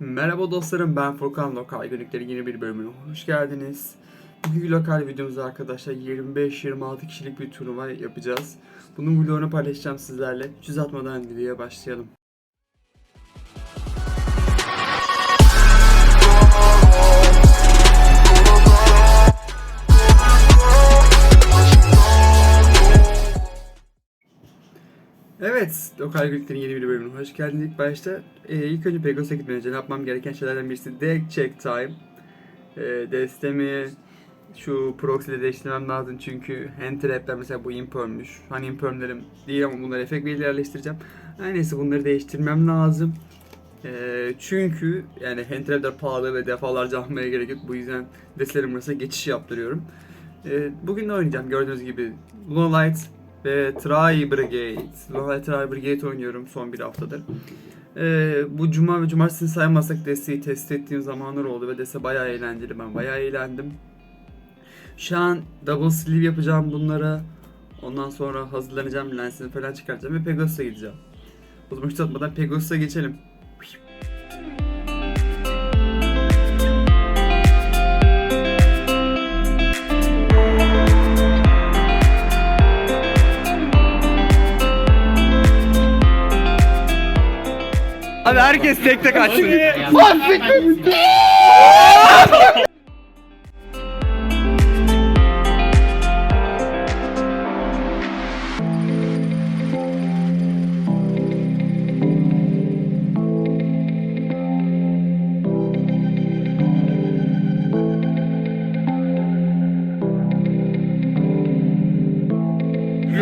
Merhaba dostlarım ben Furkan Lokal Günlükleri yeni bir bölümüne hoş geldiniz. Bugün lokal videomuzda arkadaşlar 25-26 kişilik bir turnuva yapacağız. Bunun vlogunu paylaşacağım sizlerle. Hiç uzatmadan videoya başlayalım. Evet, Lokal Günlüklerin yeni bir bölümüne hoş geldiniz. İlk başta e, ilk önce Pegasus'a gitmeden önce yapmam gereken şeylerden birisi deck check time. E, destemi şu proxy ile değiştirmem lazım çünkü hand trap'ler mesela bu imperm'müş. Hani imperm'lerim değil ama bunları efekt veriyle yerleştireceğim. Her neyse bunları değiştirmem lazım. E, çünkü yani hand trap'ler pahalı ve defalarca almaya gerek yok. Bu yüzden destelerim arasında geçiş yaptırıyorum. E, bugün de oynayacağım gördüğünüz gibi Luna Light ve Try Brigade. Light Try Brigade oynuyorum son bir haftadır. Ee, bu cuma ve cumartesini saymazsak desteği test ettiğim zamanlar oldu ve deste bayağı eğlenceli. Ben bayağı eğlendim. Şu an double sleeve yapacağım bunlara. Ondan sonra hazırlanacağım, lensini falan çıkartacağım ve Pegasus'a gideceğim. O zaman hiç uzatmadan Pegasus'a geçelim. Herkes tek tek açsın.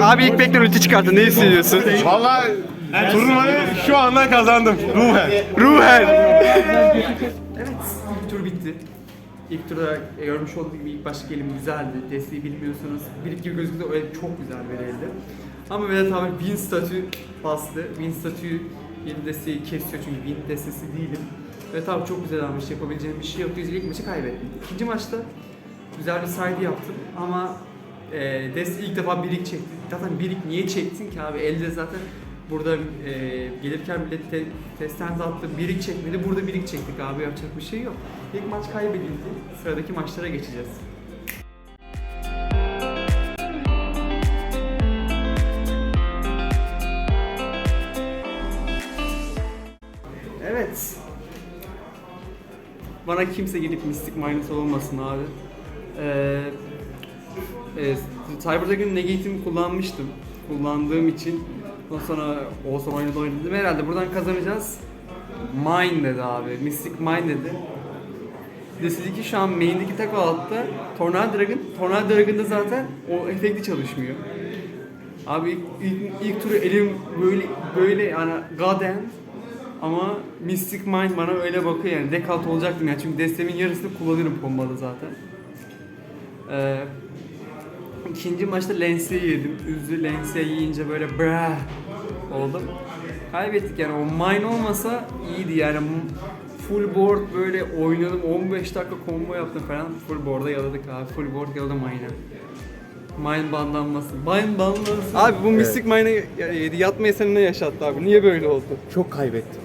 Abi ilk bekler ulti çıkarttı. Ne hissediyorsun? Vallahi turnuvayı şu anda kazandım. Ruhen. Ruhen. evet, ilk tur bitti. İlk turda görmüş olduğunuz gibi ilk başta elim güzeldi. Desteği bilmiyorsanız bir gibi gözükse el çok güzel bir eldi. Ama Vedat abi win statü bastı. Win statü benim desteği kesiyor çünkü win destesi değilim. Ve tabi çok güzel almış, yapabileceğim bir şey yoktu. İlk maçı kaybettim. İkinci maçta güzel bir side yaptım ama e, desteği ilk defa birik çekti. Zaten birik niye çektin ki abi? Elde zaten burada e, gelirken bile te, testten attı, birik çekmedi. Burada birik çektik abi yapacak bir şey yok. İlk maç kaybedildi. Sıradaki maçlara geçeceğiz. Evet. Bana kimse gelip Mystic Minus olmasın abi. Ee, e, Cyberdragon Negative'imi kullanmıştım. Kullandığım için ondan sonra Oğuzhan oynadı oynadım. Herhalde buradan kazanacağız. Mine dedi abi. Mystic Mine dedi. Destedeki şu an main'deki tek o altta Tornado Dragon. Tornado Dragon'da zaten o efekti çalışmıyor. Abi ilk, ilk, ilk turu elim böyle böyle yani God Hand ama Mystic Mind bana öyle bakıyor yani deck olacaktım yani çünkü destemin yarısını kullanıyorum kombada zaten. Ee, ikinci maçta Lance'i yedim. Üzdü Lance'i yiyince böyle brah oldum. Kaybettik yani o mine olmasa iyiydi yani full board böyle oynadım 15 dakika combo yaptım falan full board'a yaladık abi full board yaladım mine'a. Mine bandanması. Mine bandanması. Abi bu Mystic Mine'e yatmayı senin ne yaşattı abi? Niye böyle oldu? Çok kaybettim.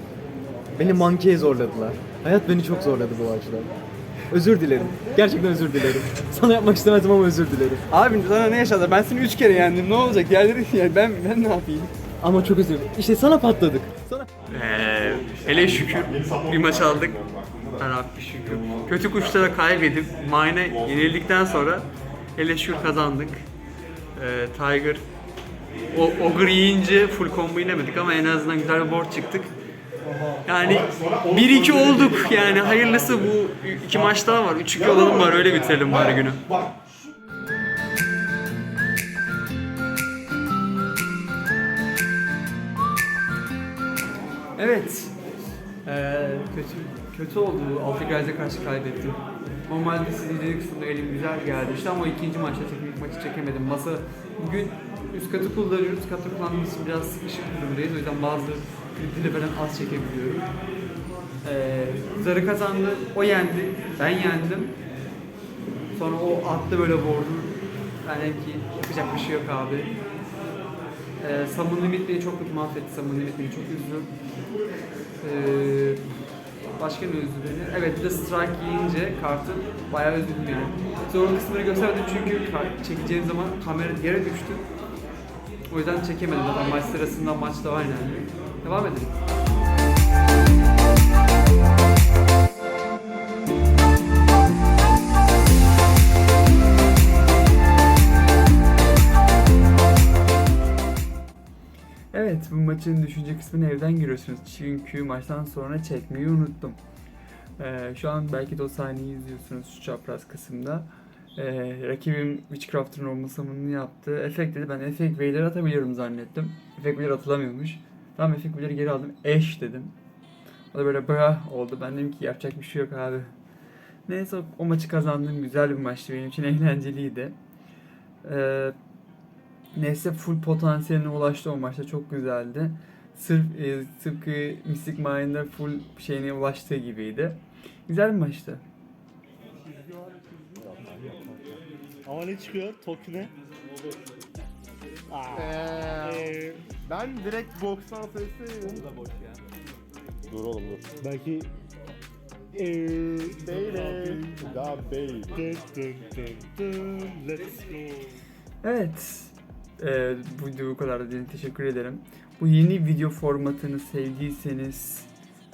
Beni mankeye zorladılar. Hayat beni çok zorladı bu açıdan. Özür dilerim. Gerçekten özür dilerim. Sana yapmak istemezdim ama özür dilerim. Abi sana ne yaşadı? Ben seni 3 kere yendim. Ne olacak? Diğerleri yani ben ben ne yapayım? Ama çok özür dilerim. İşte sana patladık. Sana... Ee, hele şükür bir maç aldık. Rabbi şükür. Kötü kuşlara kaybedip Mine'e yenildikten sonra hele şükür kazandık. Ee, Tiger o Ogre yiyince full combo inemedik ama en azından güzel bir board çıktık. Yani 1-2 olduk yani hayırlısı bu iki maç daha var. 3-2 olalım var öyle bitirelim bari günü. Evet. Ee, kötü kötü oldu. Altı Guys'e karşı kaybettim. Normalde siz izlediğiniz kısımda elim güzel geldi işte ama ikinci maçta çekip ilk maçı çekemedim. Masa bugün üst katı kullanıyoruz. Üst katı kullandığımız biraz sıkışık durumdayız. O yüzden bazı klipleri falan az çekebiliyorum. Ee, Zarı kazandı. O yendi. Ben yendim. Sonra o attı böyle board'u. Ben dedim ki yapacak bir şey yok abi. Ee, Summon Limit beni çok kötü mahvetti. Summon Limit beni çok üzdü. Ee, Başka ne üzüldü? Evet bir de strike yiyince kartı bayağı üzüldüm yani. Sonra o kısmını göstermedim çünkü çekeceğim zaman kamera yere düştü. O yüzden çekemedim zaten maç sırasında maçta var yani. Devam edelim. Evet, bu maçın düşünce kısmını evden görüyorsunuz. Çünkü maçtan sonra çekmeyi unuttum. Ee, şu an belki de o sahneyi izliyorsunuz şu çapraz kısımda. Ee, rakibim Witchcraft'ın olmasını yaptı. Efekt dedi. Ben efekt V'leri atabiliyorum zannettim. Efekt V'leri atılamıyormuş. Tamam efekt V'leri geri aldım. Eş dedim. O da böyle bıh oldu. Ben dedim ki yapacak bir şey yok abi. Neyse o, maçı kazandım. Güzel bir maçtı. Benim için eğlenceliydi. Ee, Neyse full potansiyeline ulaştı o maçta çok güzeldi. Sırf e, tıpkı Mystic Mine'da full şeyine ulaştığı gibiydi. Güzel bir maçtı. Ama ne çıkıyor? Tokyo'ne. Aa. Ee, ben direkt bokstan seçseydim. Dur oğlum dur. Belki. Da baby. Dın dın dın dın Let's go. Evet. Ee, bu video bu kadar. Teşekkür ederim. Bu yeni video formatını sevdiyseniz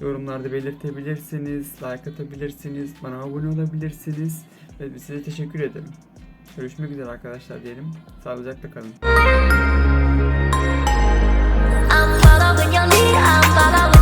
yorumlarda belirtebilirsiniz, like atabilirsiniz, bana abone olabilirsiniz ve size teşekkür ederim. Görüşmek üzere arkadaşlar diyelim. Sağlıcakla kalın. I'm following your lead, I'm following